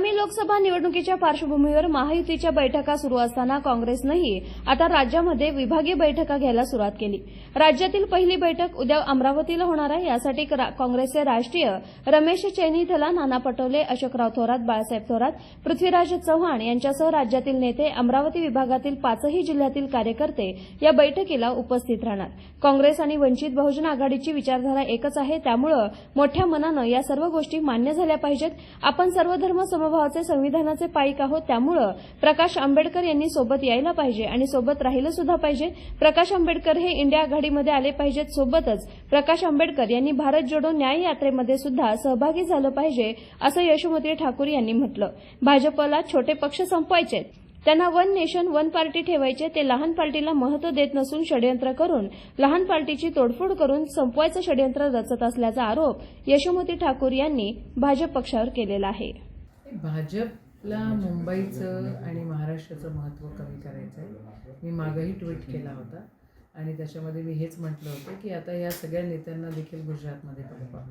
आगामी लोकसभा निवडणुकीच्या पार्श्वभूमीवर महायुतीच्या बैठका सुरू असताना काँग्रेसनंही आता राज्यामध्ये विभागीय बैठका घ्यायला सुरुवात केली. राज्यातील पहिली बैठक उद्या अमरावतीला होणार आहे यासाठी काँग्रेसचे राष्ट्रीय रमेश चैनीथला नाना पटोले अशोकराव थोरात बाळासाहेब थोरात पृथ्वीराज चव्हाण यांच्यासह राज्यातील नेते अमरावती विभागातील पाचही जिल्ह्यातील कार्यकर्ते या बैठकीला उपस्थित राहणार. काँग्रेस आणि वंचित बहुजन आघाडीची विचारधारा एकच आहे त्यामुळं मोठ्या मनानं या सर्व गोष्टी मान्य झाल्या पाहिजेत. आपण सर्व धर्म समभावाचे संविधानाचे पाईक आहोत त्यामुळं प्रकाश आंबेडकर यांनी सोबत यायला पाहिजे आणि सोबत राहिलं सुद्धा पाहिजे. प्रकाश आंबेडकर हे इंडिया आघाडीमध्ये आले पाहिजेत सोबतच प्रकाश आंबेडकर यांनी भारत जोडो न्याय यात्रेमध्ये सुद्धा सहभागी झालं पाहिजे असं यशोमती ठाकूर यांनी म्हटलं. भाजपला छोटे पक्ष संपवायचेत. त्यांना वन नेशन वन पार्टी ठेवायचे ते लहान पार्टीला महत्त्व देत नसून षडयंत्र करून लहान पार्टीची तोडफोड करून संपवायचं षडयंत्र रचत असल्याचा आरोप यशोमती ठाकूर यांनी भाजप पक्षावर केलेला आहे. भाजपला मुंबईचं आणि महाराष्ट्राचं महत्त्व कमी करायचं आहे मी मागंही ट्विट केला होता. आणि त्याच्यामध्ये मी हेच म्हटलं होतं की आता या सगळ्या नेत्यांना देखील गुजरातमध्ये पाठवा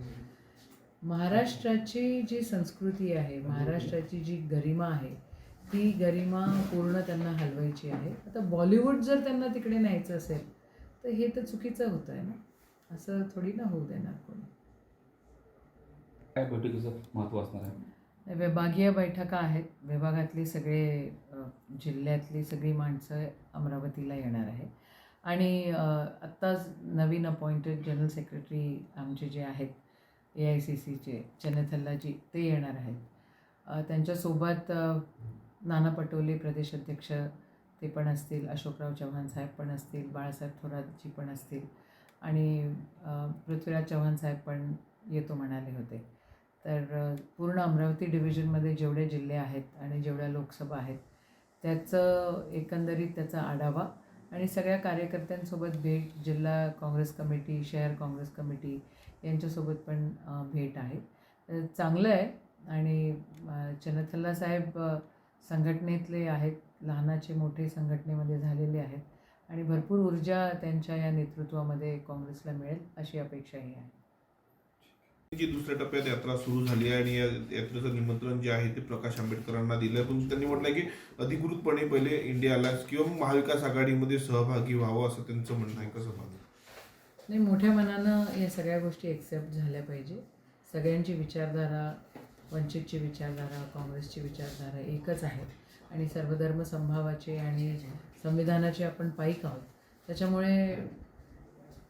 महाराष्ट्राची जी संस्कृती आहे महाराष्ट्राची जी गरिमा आहे ती गरिमा पूर्ण त्यांना हलवायची आहे. आता बॉलिवूड जर त्यांना तिकडे न्यायचं असेल तर हे तर चुकीचं होतं आहे ना? असं थोडी ना होऊ देणार कोणी. काय बैठकीचं महत्त्व असणार आहे? विभागीय बैठका आहेत. विभागातली सगळे जिल्ह्यातली सगळी माणसं अमरावतीला येणार आहे. आणि आत्ताच नवीन अपॉइंटेड जनरल सेक्रेटरी आमचे जे आहेत ए आय सी सीचे चनथल्लाजी ते येणार आहेत. त्यांच्यासोबत नाना पटोले प्रदेशाध्यक्ष ते पण असतील अशोकराव चव्हाण साहेब पण असतील बाळासाहेब थोरातजी पण असतील. आणि पृथ्वीराज चव्हाण साहेब पण येतो म्हणाले होते. तर पूर्ण अमरावती डिव्हिजनमध्ये जेवढे जिल्हे आहेत आणि जेवढ्या लोकसभा आहेत त्याचं एकंदरीत त्याचा आढावा आणि सगळ्या कार्यकर्त्यांसोबत भेट जिल्हा काँग्रेस कमिटी शहर काँग्रेस कमिटी यांच्यासोबत पण भेट आहे. तर चांगलं आहे आणि चनथल्ला साहेब संघटनेतले आहेत लहानाचे मोठे संघटनेमध्ये झालेले आहेत आणि भरपूर ऊर्जा त्यांच्या या नेतृत्वामध्ये काँग्रेसला मिळेल अशी अपेक्षाही आहे. जी दुसऱ्या टप्प्यात यात्रा सुरू झाली आहे आणि या यात्रेचं निमंत्रण जे आहे ते प्रकाश आंबेडकरांना दिलं पण त्यांनी म्हटलं की अधिकृतपणे पहिले इंडिया अलायन्स किंवा महाविकास आघाडीमध्ये सहभागी व्हावं असं त्यांचं म्हणणं आहे. कसं पाहतं? नाही मोठ्या मनानं या सगळ्या गोष्टी एक्सेप्ट झाल्या पाहिजे. सगळ्यांची विचारधारा वंचितची विचारधारा काँग्रेसची विचारधारा एकच आहे. आणि सर्वधर्म संभावाचे आणि संविधानाचे आपण पाईक आहोत. त्याच्यामुळे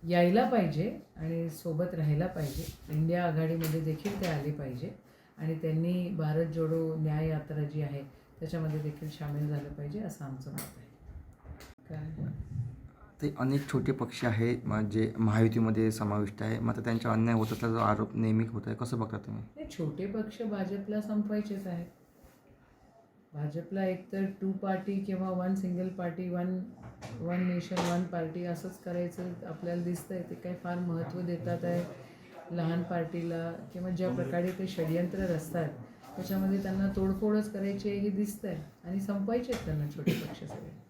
यायला पाहिजे आणि सोबत राहायला पाहिजे. इंडिया आघाडीमध्ये देखील ते आले पाहिजे. आणि त्यांनी भारत जोडो न्याय यात्रा जी आहे त्याच्यामध्ये देखील सामील झालं पाहिजे असं आमचं मत आहे. काय? ते अनेक छोटे पक्ष आहे म- जे महायुतीमध्ये समाविष्ट आहे. मात्र त्यांच्या अन्याय होत असल्याचा आरोप नेहमी होत आहे. कसं बघता तुम्ही? हे छोटे पक्ष भाजपला संपवायचेच आहेत. भाजपला एकतर टू पार्टी किंवा one single party one one nation one party असंच करायचं आपल्याला दिसतंय. ते काही फार महत्त्व देतात आहे. लहान पार्टीला किंवा ज्या प्रकारे ते षडयंत्र रचतात त्याच्यामध्ये त्यांना तोडफोडच करायची आहे हे दिसतंय. आणि संपवायचे आहेत त्यांना छोटे पक्ष सगळे.